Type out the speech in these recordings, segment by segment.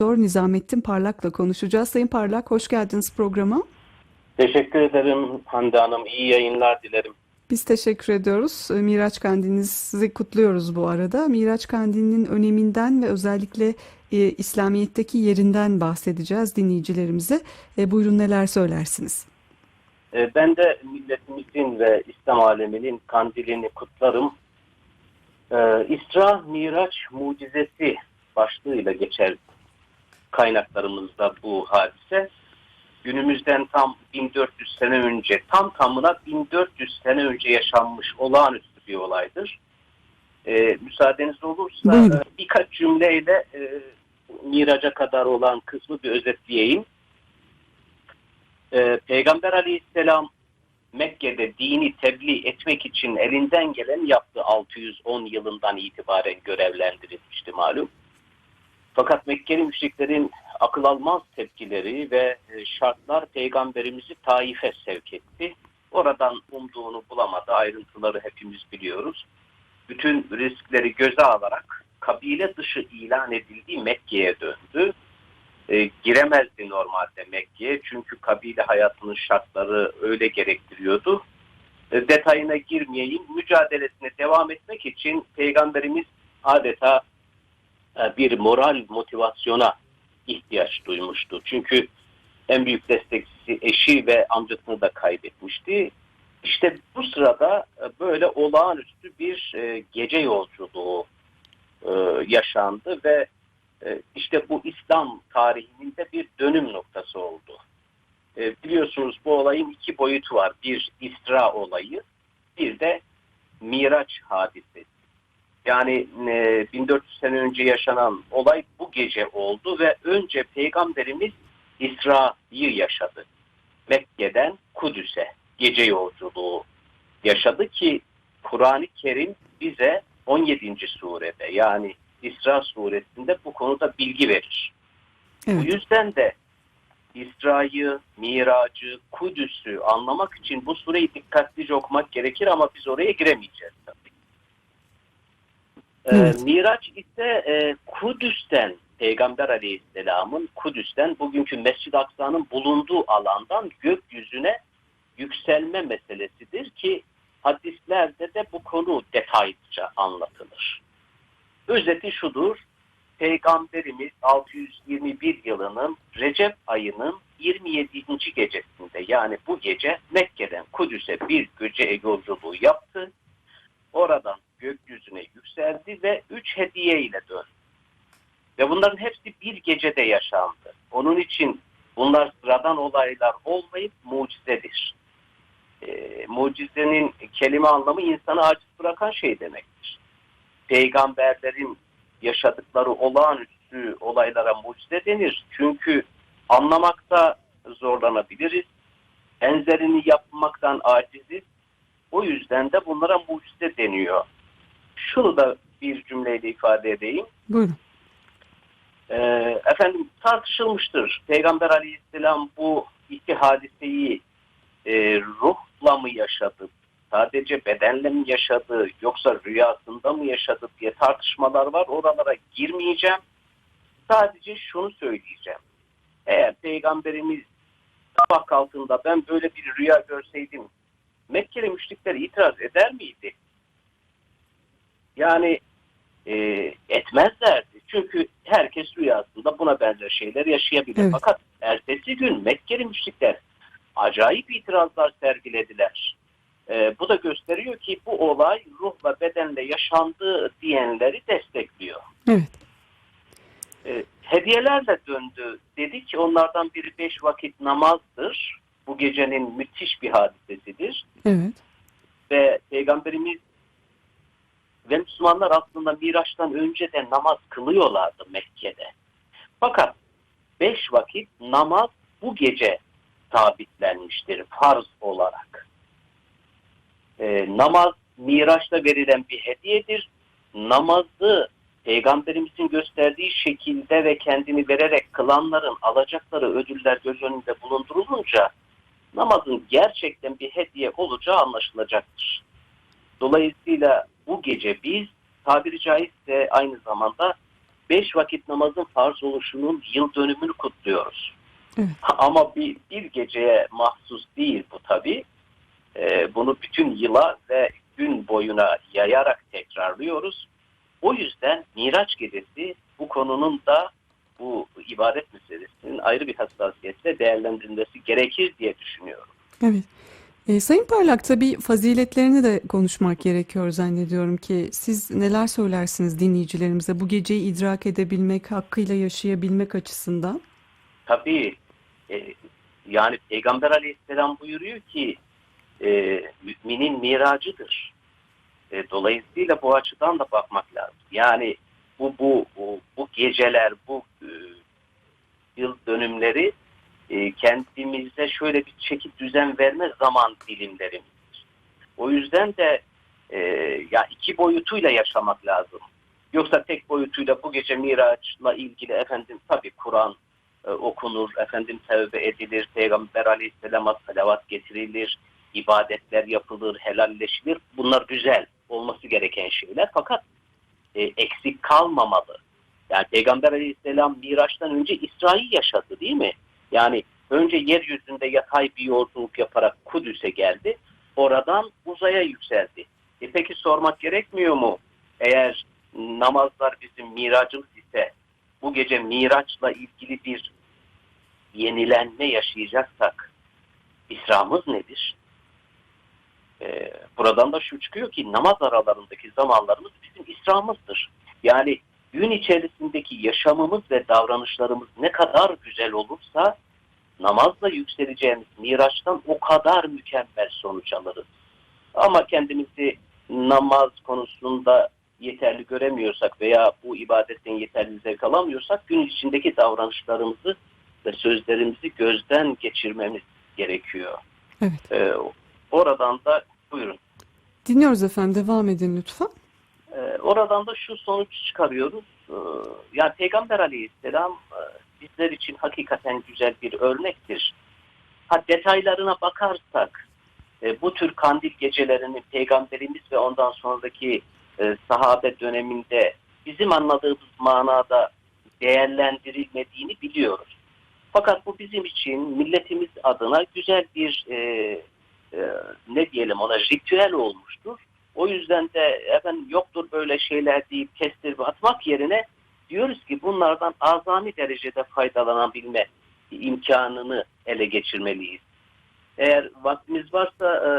Doktor Nizamettin Parlak'la konuşacağız. Sayın Parlak hoş geldiniz programa. Teşekkür ederim Hande Hanım. İyi yayınlar dilerim. Biz teşekkür ediyoruz. Ee, Miraç Kandilinizi kutluyoruz bu arada. Miraç Kandili'nin öneminden ve özellikle e, İslamiyet'teki yerinden bahsedeceğiz dinleyicilerimize. E, buyurun neler söylersiniz? Ee, Ben de milletimizin ve İslam aleminin kandilini kutlarım. Ee, İsra Miraç mucizesi başlığıyla geçer kaynaklarımızda bu hadise. Günümüzden tam 1400 sene önce, tam tamına 1400 sene önce yaşanmış olağanüstü bir olaydır. Ee, müsaadeniz olursa Buyurun. e, birkaç cümleyle e, Miraç'a kadar olan kısmı bir özetleyeyim. Ee, Peygamber aleyhisselam Mekke'de dini tebliğ etmek için elinden gelen yaptı 610 yılından itibaren görevlendirilmişti malum. Fakat Mekkeli müşriklerin akıl almaz tepkileri ve e, şartlar peygamberimizi Taif'e sevk etti. Oradan umduğunu bulamadı. Ayrıntıları hepimiz biliyoruz. Bütün riskleri göze alarak kabile dışı ilan edildiği Mekke'ye döndü e, giremezdi normalde Mekke'ye çünkü kabile hayatının şartları öyle gerektiriyordu. E, detayına girmeyeyim. Mücadelesine devam etmek için Peygamberimiz adeta bir moral motivasyona ihtiyaç duymuştu. Çünkü en büyük destekçisi eşi ve amcasını da kaybetmişti. İşte bu sırada e, böyle olağanüstü bir e, gece yolculuğu e, yaşandı ve e, işte bu İslam tarihinin de bir dönüm noktası oldu. E, Biliyorsunuz bu olayın iki boyutu var. Bir İsra olayı, bir de Miraç hadisesi. Yani e, 1400 sene önce yaşanan olay bu gece oldu ve önce Peygamberimiz İsra'yı yaşadı. Mekke'den Kudüs'e gece yolculuğu yaşadı ki Kur'an-ı Kerim bize 17. surede yani İsra suresinde bu konuda bilgi verir. Bu Evet. yüzden de İsra'yı, Miracı, Kudüs'ü anlamak için bu sureyi dikkatlice okumak gerekir ama biz oraya giremeyeceğiz tabii. Ee, Evet. Miraç ise e, Kudüs'ten Peygamber Aleyhisselam'ın Kudüs'ten bugünkü Mescid-i Aksa'nın bulunduğu alandan gökyüzüne yükselme meselesidir ki hadislerde de bu konu detaylıca anlatılır. Özeti şudur. Peygamberimiz 621 yılının Recep ayının 27. gecesinde yani bu gece Mekke'den Kudüs'e bir gece yolculuğu yaptı. Oradan gökyüzüne yükseldi ve üç hediye ile döndü. Ve bunların hepsi bir gecede yaşandı. Onun için bunlar sıradan olaylar olmayıp mucizedir. Ee, mucizenin kelime anlamı insanı aciz bırakan şey demektir peygamberlerin yaşadıkları olağanüstü olaylara mucize denir. Çünkü anlamakta zorlanabiliriz. Benzerini yapmaktan aciziz. O yüzden de bunlara mucize deniyor. Şunu da bir cümleyle ifade edeyim. Buyurun. Ee, efendim tartışılmıştır. Peygamber aleyhisselam bu iki hadiseyi e, ruhla mı yaşadı, sadece bedenle mi yaşadı, yoksa rüyasında mı yaşadı diye tartışmalar var. Oralara girmeyeceğim. Sadece şunu söyleyeceğim. Eğer Peygamberimiz sabah kalktığında ben böyle bir rüya görseydim Mekkeli müşrikler itiraz eder miydi? Yani e, etmezlerdi. Çünkü herkes rüyasında buna benzer şeyler yaşayabilir. Evet. Fakat ertesi gün Mekkeli müşrikler acayip itirazlar sergilediler. E, bu da gösteriyor ki bu olay ruhla bedenle yaşandı diyenleri destekliyor. Evet. E, hediyelerle döndü. Dedi ki onlardan biri beş vakit namazdır. Bu gecenin müthiş bir hadisesidir Evet. ve Peygamberimiz ve Müslümanlar aslında Miraç'tan önce de namaz kılıyorlardı Mekke'de. Fakat beş vakit namaz bu gece sabitlenmiştir farz olarak. Ee, namaz Miraç'ta verilen bir hediyedir. Namazı Peygamberimizin gösterdiği şekilde ve kendini vererek kılanların alacakları ödüller göz önünde bulundurulunca namazın gerçekten bir hediye olacağı anlaşılacaktır. Dolayısıyla bu gece biz tabiri caizse aynı zamanda beş vakit namazın farz oluşunun yıl dönümünü kutluyoruz. Evet. Ama bir, bir geceye mahsus değil bu tabi. bunu bütün yıla ve gün boyuna yayarak tekrarlıyoruz. O yüzden Miraç gecesi bu konunun da bu ibadet meselesinin ayrı bir hassasiyetle değerlendirilmesi gerekir diye düşünüyorum. Evet. E, Sayın Parlak tabii faziletlerini de konuşmak gerekiyor zannediyorum ki siz neler söylersiniz dinleyicilerimize bu geceyi idrak edebilmek, hakkıyla yaşayabilmek açısından? Tabii e, yani Peygamber aleyhisselam buyuruyor ki e, müminin miracıdır. E, dolayısıyla bu açıdan da bakmak lazım. Yani bu bu bu, bu geceler, bu e, yıl dönümleri e, kendimize şöyle bir çekip düzen verme zaman dilimlerimizdir. O yüzden de e, ya iki boyutuyla yaşamak lazım. Yoksa tek boyutuyla bu gece Miraç'la ilgili efendim tabii Kur'an e, okunur, efendim tevbe edilir, Peygamber aleyhisselama salavat getirilir, ibadetler yapılır, helalleşilir. Bunlar güzel olması gereken şeyler fakat e, eksik kalmamalı. Yani Peygamber aleyhisselam Miraç'tan önce İsrail yaşadı değil mi? Yani önce yeryüzünde yatay bir yolculuk yaparak Kudüs'e geldi. Oradan uzaya yükseldi. E peki sormak gerekmiyor mu? Eğer namazlar bizim miracımız ise bu gece miraçla ilgili bir yenilenme yaşayacaksak İsramız nedir? Ee, buradan da şu çıkıyor ki namaz aralarındaki zamanlarımız bizim İsramızdır. Yani gün içerisindeki yaşamımız ve davranışlarımız ne kadar güzel olursa namazla yükseleceğimiz miraçtan o kadar mükemmel sonuç alırız. Ama kendimizi namaz konusunda yeterli göremiyorsak veya bu ibadetten yeterli zevk alamıyorsak gün içindeki davranışlarımızı ve sözlerimizi gözden geçirmemiz gerekiyor. Evet. Ee, oradan da buyurun. Dinliyoruz efendim devam edin lütfen. Ee, oradan da şu sonuç çıkarıyoruz. Ee, yani Peygamber Aleyhisselam e, bizler için hakikaten güzel bir örnektir. Ha detaylarına bakarsak e, bu tür kandil gecelerini Peygamberimiz ve ondan sonraki e, sahabe döneminde bizim anladığımız manada değerlendirilmediğini biliyoruz. Fakat bu bizim için milletimiz adına güzel bir e, e, ne diyelim ona ritüel olmuştur. O yüzden de efendim yoktur böyle şeyler deyip kestirip atmak yerine diyoruz ki bunlardan azami derecede faydalanabilme imkanını ele geçirmeliyiz. Eğer vaktimiz varsa e,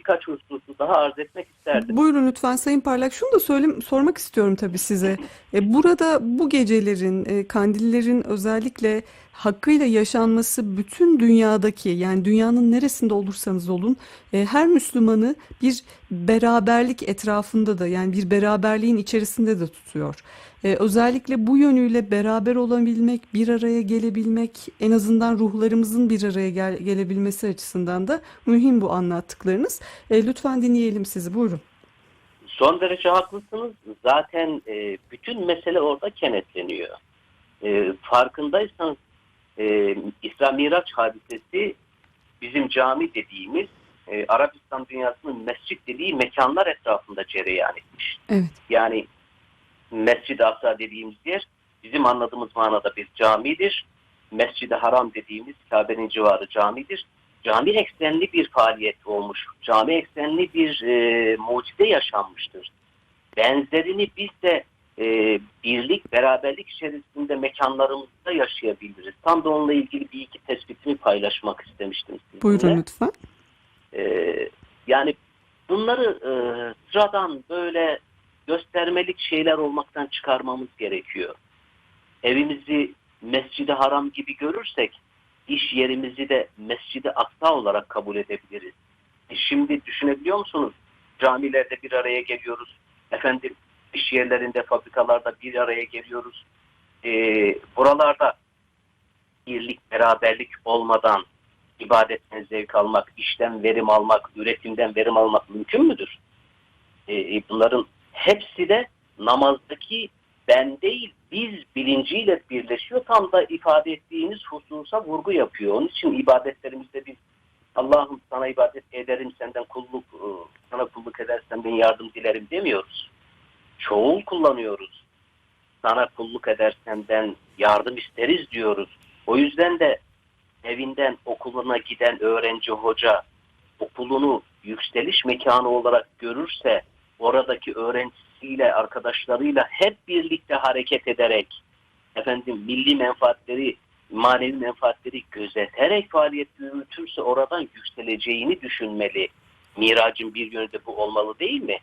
birkaç hususu daha arz etmek isterdim. Buyurun lütfen Sayın Parlak. Şunu da söyleyeyim, sormak istiyorum tabii size. E, burada bu gecelerin, e, kandillerin özellikle hakkıyla yaşanması bütün dünyadaki yani dünyanın neresinde olursanız olun e, her Müslümanı bir beraberlik etrafında da yani bir beraberliğin içerisinde de tutuyor. E, özellikle bu yönüyle beraber olabilmek, bir araya gelebilmek, en azından ruhlarımızın bir araya gel- gelebilmesi açısından da mühim bu anlattıklarınız. E, lütfen dinleyelim sizi. Buyurun. Son derece haklısınız. Zaten e, bütün mesele orada kenetleniyor. E, farkındaysanız e, İsra Miraç hadisesi bizim cami dediğimiz e, Arabistan dünyasının mescit dediği mekanlar etrafında cereyan etmiş. Evet. Yani Mescid-i Aksa dediğimiz yer bizim anladığımız manada bir camidir. Mescid-i Haram dediğimiz Kabe'nin civarı camidir. Cami eksenli bir faaliyet olmuş. Cami eksenli bir e, mucize yaşanmıştır. Benzerini biz de e, birlik, beraberlik içerisinde mekanlarımızda yaşayabiliriz. Tam da onunla ilgili bir iki tespitimi paylaşmak istemiştim sizinle. Buyurun lütfen. Ee, yani bunları e, sıradan böyle göstermelik şeyler olmaktan çıkarmamız gerekiyor. Evimizi Mescid-i Haram gibi görürsek iş yerimizi de Mescid-i Aksa olarak kabul edebiliriz. E şimdi düşünebiliyor musunuz? Camilerde bir araya geliyoruz. Efendim iş yerlerinde, fabrikalarda bir araya geliyoruz. E, buralarda birlik, beraberlik olmadan ibadetten zevk almak, işten verim almak, üretimden verim almak mümkün müdür? E, bunların hepsi de namazdaki ben değil biz bilinciyle birleşiyor. Tam da ifade ettiğiniz hususa vurgu yapıyor. Onun için ibadetlerimizde biz Allah'ım sana ibadet ederim, senden kulluk, e, sana kulluk edersen ben yardım dilerim demiyoruz. Çoğul kullanıyoruz. sana kulluk eder senden yardım isteriz diyoruz. O yüzden de evinden okuluna giden öğrenci hoca okulunu yükseliş mekanı olarak görürse oradaki öğrencisiyle arkadaşlarıyla hep birlikte hareket ederek efendim milli menfaatleri manevi menfaatleri gözeterek faaliyet yürütürse oradan yükseleceğini düşünmeli. Miracın bir yönü de bu olmalı değil mi?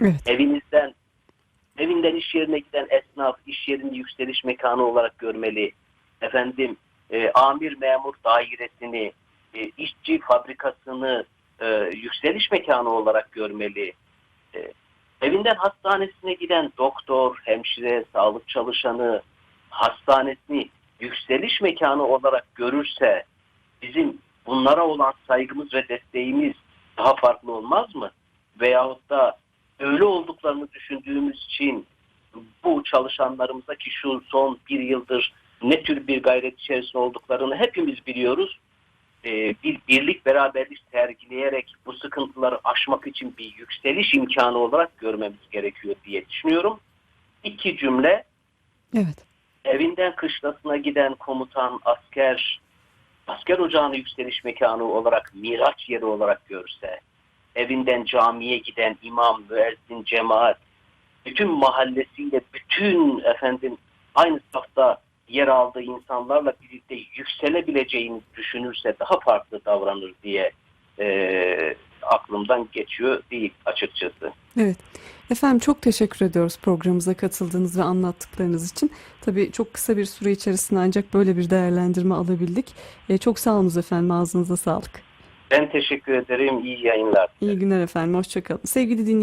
Evet. Evinizden evinden iş yerine giden esnaf iş yerini yükseliş mekanı olarak görmeli. Efendim e, amir memur dairesini, e, işçi fabrikasını e, yükseliş mekanı olarak görmeli. E, evinden hastanesine giden doktor, hemşire, sağlık çalışanı hastanesini yükseliş mekanı olarak görürse bizim bunlara olan saygımız ve desteğimiz daha farklı olmaz mı? Veyahut da öyle olduklarını düşündüğümüz için bu çalışanlarımızdaki şu son bir yıldır ne tür bir gayret içerisinde olduklarını hepimiz biliyoruz. Ee, bir birlik beraberlik sergileyerek bu sıkıntıları aşmak için bir yükseliş imkanı olarak görmemiz gerekiyor diye düşünüyorum. İki cümle Evet. evinden kışlasına giden komutan, asker, asker ocağını yükseliş mekanı olarak, miraç yeri olarak görse, evinden camiye giden imam, müezzin, cemaat, bütün mahallesiyle, bütün efendim aynı safta yer aldığı insanlarla birlikte yükselebileceğini düşünürse daha farklı davranır diye e, aklımdan geçiyor değil açıkçası. Evet. Efendim çok teşekkür ediyoruz programımıza katıldığınız ve anlattıklarınız için. Tabii çok kısa bir süre içerisinde ancak böyle bir değerlendirme alabildik. E, çok sağ olunuz efendim. Ağzınıza sağlık. Ben teşekkür ederim. İyi yayınlar. İyi günler efendim. Hoşçakalın. Sevgili dinleyiciler.